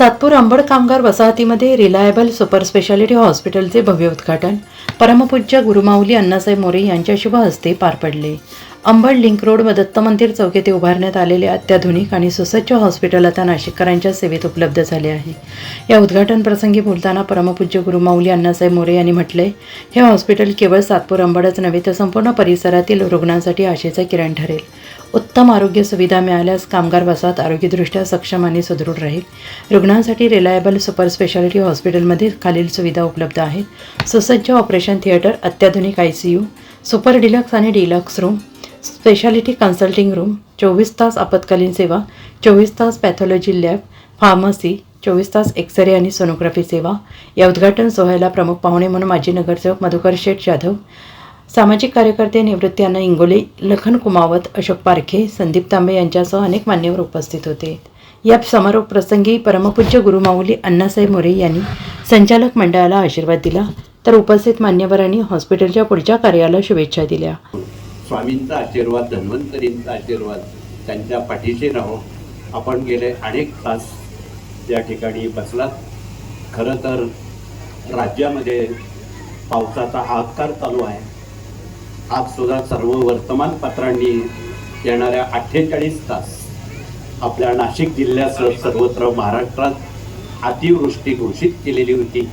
सातपूर अंबड कामगार वसाहतीमध्ये reliable super speciality हॉस्पिटलचे भव्य उद्घाटन. परमपूज्य गुरुमाऊली अण्णासाहेब मोरे यांच्या शुभ हस्ते पार पडले. अंबड लिंक रोड व दत्त मंदिर चौक येथे उभारण्यात आलेले अत्याधुनिक आणि सुसज्ज हॉस्पिटल आता नाशिककरांच्या सेवेत उपलब्ध झाले आहे. या उद्घाटन प्रसंगी बोलताना परमपूज्य गुरुमाऊली अण्णासाहेब मोरे यांनी म्हटले हे हॉस्पिटल केवळ सातपूर अंबडच नव्हे तर संपूर्ण परिसरातील रुग्णांसाठी आशेचा किरण ठरेल. उत्तम आरोग्य सुविधा मिळाल्यास कामगार वसाहत आरोग्यदृष्ट्या सक्षम आणि सुदृढ राहील. रुग्णांसाठी रिलायबल सुपर स्पेशालिटी हॉस्पिटलमध्ये खालील सुविधा उपलब्ध आहेत. सुसज्ज ऑपरेशन थिएटर अत्याधुनिक I C U super deluxe आणि deluxe room speciality consulting room चोवीस तास आपत्कालीन सेवा चोवीस तास पॅथॉलॉजी लॅब फार्मसी चोवीस तास एक्सरे आणि सोनोग्राफी सेवा. या उद्घाटन सोहळ्याला प्रमुख पाहुणे म्हणून माजी नगरसेवक मधुकर शेठ जाधव सामाजिक कार्यकर्ते निवृत्त्यांना इंगोली इंगोले लखन कुमावत अशोक पारखे संदीप तांबे यांच्यासह अनेक मान्यवर उपस्थित होते. या समारोप प्रसंगी परमपूज्य गुरुमाऊली अण्णासाहेब मोरे यांनी संचालक मंडळाला आशीर्वाद दिला. तर उपस्थित मान्यवरांनी हॉस्पिटलच्या पुढच्या कार्याला शुभेच्छा दिल्या. स्वामींचा आशीर्वाद धन्वंतरींचा आशीर्वाद त्यांच्या पाठीशी राहो आपण गेले अनेक तास त्या ठिकाणी बसलात. खरं तर राज्यामध्ये पावसाचा हाहाकार चालू आहे. आजसुद्धा सर्व वर्तमानपत्रांनी येणाऱ्या अठ्ठेचाळीस तास आपल्या नाशिक जिल्ह्यासह सर्वत्र महाराष्ट्रात अतिवृष्टी घोषित केलेली होती.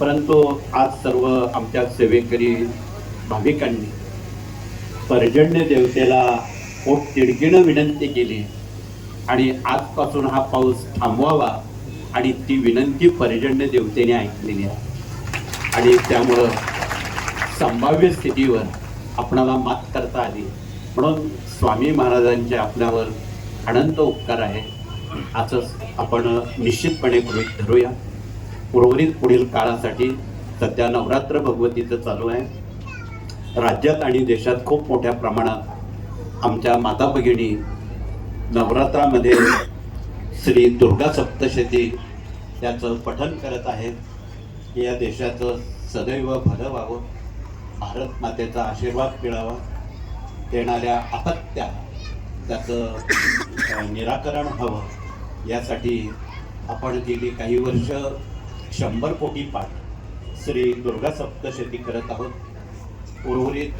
परंतु आज सर्व आमच्या सेवेकरी भाविकांनी पर्जन्य देवतेला पोट तिडकीनं विनंती केली. आणि आजपासून हा पाऊस थांबवावा आणि ती विनंती पर्जन्य देवतेने ऐकलेली आहे. आणि त्यामुळं संभाव्य स्थितीवर आपणाला मात करता आली. म्हणून स्वामी महाराजांचे आपल्यावर अनंत उपकार आहे. असंच आपण निश्चितपणे गृहित धरूया उर्वरित पुढील काळासाठी सध्या नवरात्र भगवतीचं चालू आहे. राज्यात आणि देशात खूप मोठ्या प्रमाणात आमच्या माता भगिनी नवरात्रामध्ये श्री दुर्गा सप्तशती त्याचं पठन करत आहेत. या देशाचं सदैव भलं व्हावं. भारत मातेचा आशीर्वाद मिळावा. येणाऱ्या अपत्या त्याचं निराकरण हवं. यासाठी आपण गेली काही वर्ष शंभर कोटी पाठ श्री दुर्गा सप्तशती करत आहोत. उर्वरित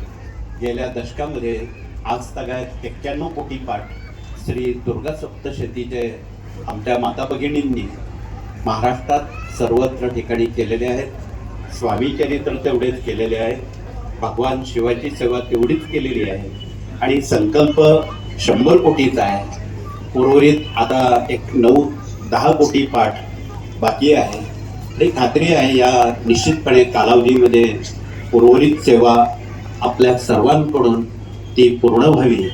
गेल्या दशकामध्ये आज तगायत एक्क्याण्णव कोटी पाठ श्री दुर्गा सप्तशतीचे आमच्या माता भगिनींनी महाराष्ट्रात सर्वत्र ठिकाणी केलेले आहेत. स्वामी चरित्र तेवढेच केलेले आहे. भगवान शिवाची सेवा तेवढीच केलेली आहे. आणि संकल्प शंभर कोटीचा आहे. उर्वरित आता एक नऊ दहा कोटी पाठ बाकी आहे. आणि खात्री आहे या निश्चितपणे कालावधीमध्ये उर्वरित सेवा आपल्या सर्वांकडून ती पूर्ण व्हावी.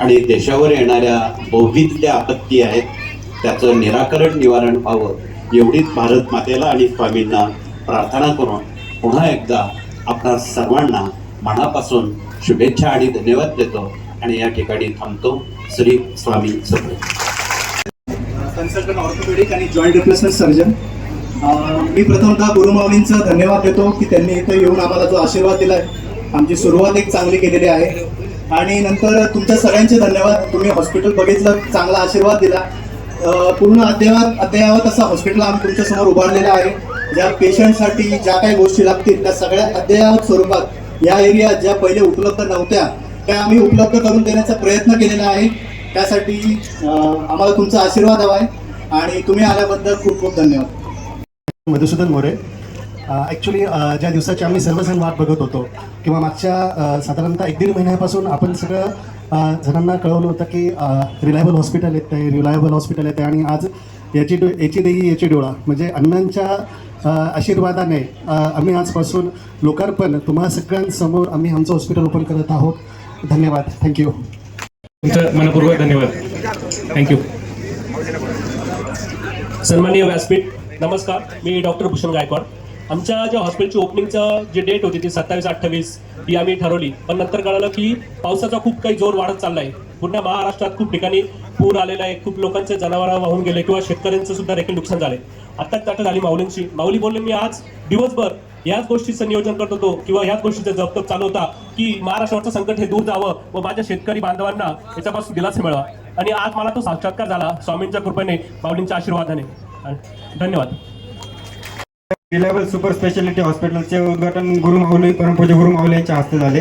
आणि देशावर येणाऱ्या बहुविध आपत्ती आहेत त्याचं निराकरण निवारण व्हावं. एवढीच भारत मातेला आणि स्वामींना प्रार्थना करून पुन्हा एकदा आपणा सर्वांना मनापासून शुभेच्छा आणि धन्यवाद देतो. आणि या ठिकाणी थांबतो. श्री स्वामी समर्थ. कन्सल्टंट ऑर्थोपेडिक आणि जॉईंट रिप्लेसमेंट सर्जन. मी प्रथमतः गुरुमाऊलींचा धन्यवाद देतो की त्यांनी इथं येऊन आम्हाला जो आशीर्वाद दिला आहे आमची सुरुवात एक चांगली केलेली आहे. आणि नंतर तुमच्या सगळ्यांचे धन्यवाद. तुम्ही हॉस्पिटल बघितलं चांगला आशीर्वाद दिला. पूर्ण अद्ययावत अद्ययावत असं हॉस्पिटल आम्ही तुमच्यासमोर उभारलेलं आहे. ज्या पेशंटसाठी ज्या काही गोष्टी लागतील त्या सगळ्या अद्ययावत स्वरूपात या एरियात ज्या पहिले उपलब्ध नव्हत्या त्या आम्ही उपलब्ध करून देण्याचा प्रयत्न केलेला आहे. त्यासाठी आम्हाला तुमचा आशीर्वाद हवा आहे. आणि तुम्ही आल्याबद्दल खूप खूप धन्यवाद. मधुसूदन मोरे. ॲक्च्युली ज्या दिवसाची आम्ही सर्वजण वाट बघत होतो किंवा मागच्या साधारणतः एक दीड महिन्यापासून आपण सगळं जणांना कळवलं होतं की रिलायबल हॉस्पिटल येत आहे रिलायबल हॉस्पिटल येते आणि आज याची डो याची देई याची डोळा म्हणजे अण्णांच्या आशीर्वादाने आम्ही आजपासून लोकार्पण तुम्हा सगळ्यांसमोर आम्ही आमचं हॉस्पिटल ओपन करत आहोत. धन्यवाद. थँक्यू तुमचं मनपूर्वक धन्यवाद. थँक्यू सन्माननीय व्यासपीठ नमस्कार मी डॉक्टर भूषण गायकवाड. आमच्या ज्या हॉस्पिटलची ओपनिंगचं जी डेट होती ती सत्तावीस अठ्ठावीस ही आम्ही ठरवली. पण नंतर कळालं की पावसाचा खूप काही जोर वाढत चालला आहे पूर्ण महाराष्ट्रात खूप ठिकाणी पूर आलेला आहे. खूप लोकांचे जनावरं वाहून गेले किंवा शेतकऱ्यांचं सुद्धा देखील नुकसान झाले आत्ताच ताटं झाली माऊलींची. माऊली बोलले मी आज दिवसभर याच गोष्टीचं नियोजन करत होतो किंवा याच गोष्टीचा जपतप चालू होता की महाराष्ट्राचं संकट हे दूर जावं व माझ्या शेतकरी बांधवांना याच्यापासून दिलासा मिळवा. आणि आज मला तो साक्षात्कार झाला स्वामींच्या कृपेने माऊलींच्या आशीर्वादाने. धन्यवाद. रिलायबल सुपर स्पेशालिटी हॉस्पिटलचे उद्घाटन गुरु माऊली परमपूज्य गुरु माऊली यांच्या हस्ते झाले.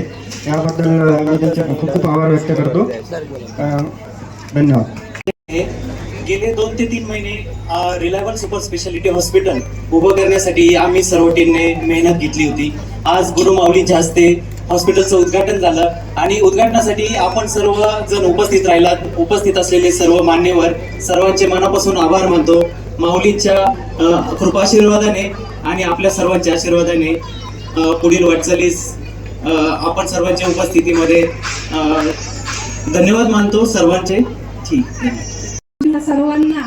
याबद्दल मी त्यांचे खूप खूप आभार व्यक्त करतो. धन्यवाद. गेले दोन ते तीन महिने रिलायबल सुपर स्पेशालिटी हॉस्पिटल उभं करण्यासाठी आम्ही सर्व टीमने मेहनत घेतली होती. आज गुरु माऊलींच्या हस्ते हॉस्पिटलचं उद्घाटन झालं आणि उद्घाटनासाठी आपण सर्व जण उपस्थित राहिलात. उपस्थित असलेले सर्व मान्यवर सर्वांचे मनापासून आभार मानतो. माऊलीच्या कृपाशीर्वादाने आणि आपल्या सर्वांच्या आशीर्वादाने पुढील वाटचालीस आपण सर्वांच्या उपस्थितीमध्ये धन्यवाद मानतो सर्वांचे. ठीक. सर्वांना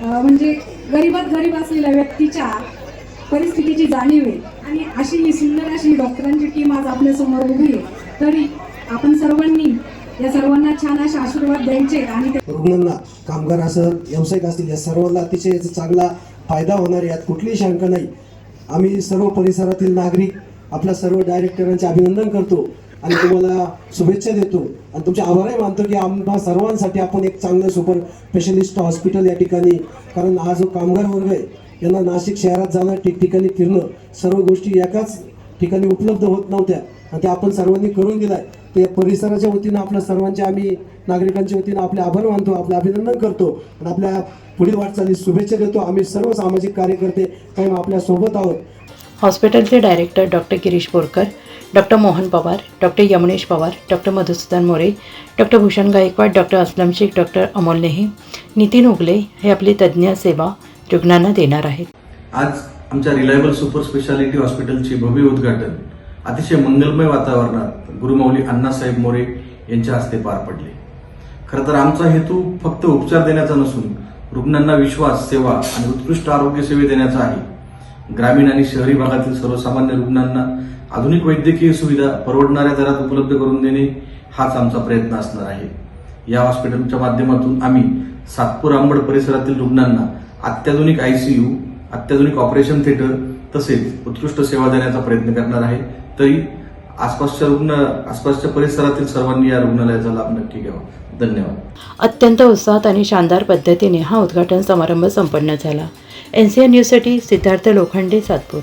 म्हणजे गरीबात गरीब असलेल्या व्यक्तीच्या परिस्थितीची जाणीव आहे. आणि अशी ही सुंदर अशी डॉक्टरांची टीम आज आपल्यासमोर उभी आहे. तरी आपण सर्वांनी या सर्वांना छान असे आशीर्वाद द्यायचे आणि रुग्णांना कामगार असं व्यावसायिक असतील या सर्वांना अतिशय चांगला फायदा होणार आहे. यात कुठलीही शंका नाही. आम्ही सर्व परिसरातील नागरिक आपल्या सर्व डायरेक्टरांचे अभिनंदन करतो आणि तुम्हाला शुभेच्छा देतो. आणि तुमचे आभारही मानतो की आम्हा सर्वांसाठी आपण एक चांगलं सुपर स्पेशलिस्ट हॉस्पिटल या ठिकाणी कारण हा जो कामगार वर्ग आहे यांना नाशिक शहरात जाणं ठिकठिकाणी फिरणं सर्व गोष्टी एकाच ठिकाणी उपलब्ध होत नव्हत्या. आणि ते आपण सर्वांनी करून दिलाय. ते परिसराच्या वतीनं आपल्या सर्वांचे आम्ही नागरिकांच्या वतीनं आपले आभार मानतो आपले अभिनंदन करतो. आणि आपल्या पुढील वाटचालीस शुभेच्छा देतो. आम्ही सर्व सामाजिक कार्यकर्ते कायम आपल्यासोबत आहोत. हॉस्पिटलचे director doctor Girish Borkar doctor Mohan Pawar doctor Yamunesh Pawar doctor Madhusudan More doctor Bhushan Gaikwad doctor Aslam Shaikh doctor Amol Nehe Nitin Ugale हे आपली तज्ज्ञ सेवा रुग्णांना देणार आहेत. आज आमच्या रिलायबल सुपर स्पेशालिटी हॉस्पिटलचे भव्य उद्घाटन. अतिशय मंगलमय वातावरणात गुरुमाऊली अण्णासाहेब मोरे यांच्या हस्ते पार पडले. खरं तर आमचा हेतू फक्त उपचार देण्याचा नसून रुग्णांना विश्वास सेवा आणि उत्कृष्ट आरोग्य सेवे देण्याचा आहे. ग्रामीण आणि शहरी भागातील सर्वसामान्य रुग्णांना आधुनिक वैद्यकीय सुविधा परवडणाऱ्या दरात उपलब्ध करून देणे हाच आमचा प्रयत्न असणार आहे. या हॉस्पिटलच्या माध्यमातून आम्ही सातपूर आंबड परिसरातील रुग्णांना अत्याधुनिक आयसीयू अत्याधुनिक ऑपरेशन थिएटर तसेच उत्कृष्ट सेवा देण्याचा प्रयत्न करणार आहे. तरी आसपासच्या रुग्ण आसपासच्या परिसरातील सर्वांनी या रुग्णालयाचा लाभ नक्की घ्यावा. धन्यवाद. अत्यंत उत्साहात आणि शानदार पद्धतीने हा उद्घाटन समारंभ संपन्न झाला. एन सी एन न्यूजसाठी सिद्धार्थ लोखंडे सातपूर.